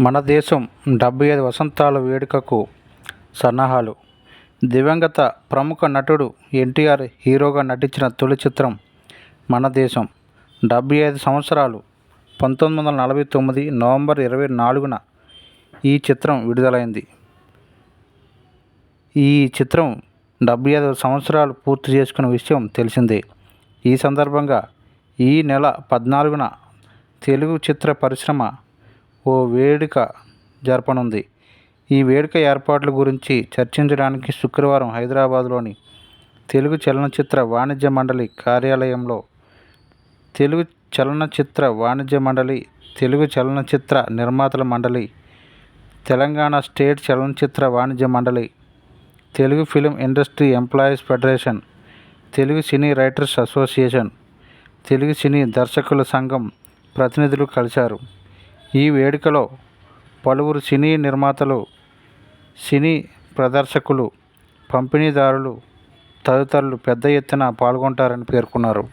మన దేశం డెబ్బై ఐదు వసంతాల వేడుకకు సన్నాహాలు. దివంగత ప్రముఖ నటుడు ఎన్టీఆర్ హీరోగా నటించిన తొలి చిత్రం మన దేశం. డెబ్బై ఐదు సంవత్సరాలు పంతొమ్మిది వందల నలభై తొమ్మిది నవంబర్ ఇరవై నాలుగున ఈ చిత్రం విడుదలైంది. ఈ చిత్రం డెబ్బై ఐదు సంవత్సరాలు పూర్తి చేసుకున్న విషయం తెలిసిందే. ఈ సందర్భంగా ఈ నెల పద్నాలుగున తెలుగు చిత్ర పరిశ్రమ ఓ వేడుక జరపనుంది. ఈ వేడుక ఏర్పాట్ల గురించి చర్చించడానికి శుక్రవారం హైదరాబాద్లోని తెలుగు చలనచిత్ర వాణిజ్య మండలి కార్యాలయంలో తెలుగు చలనచిత్ర వాణిజ్య మండలి తెలుగు చలనచిత్ర నిర్మాతల మండలి తెలంగాణ స్టేట్ చలనచిత్ర వాణిజ్య మండలి Telugu film industry employees federation Telugu cine writers association Telugu cine దర్శకుల సంఘం ప్రతినిధులు కలిశారు. ఈ వేడుకలో పలువురు సినీ నిర్మాతలు సినీ ప్రదర్శకులు పంపిణీదారులు తదితరులు పెద్ద ఎత్తున పాల్గొంటారని పేర్కొన్నారు.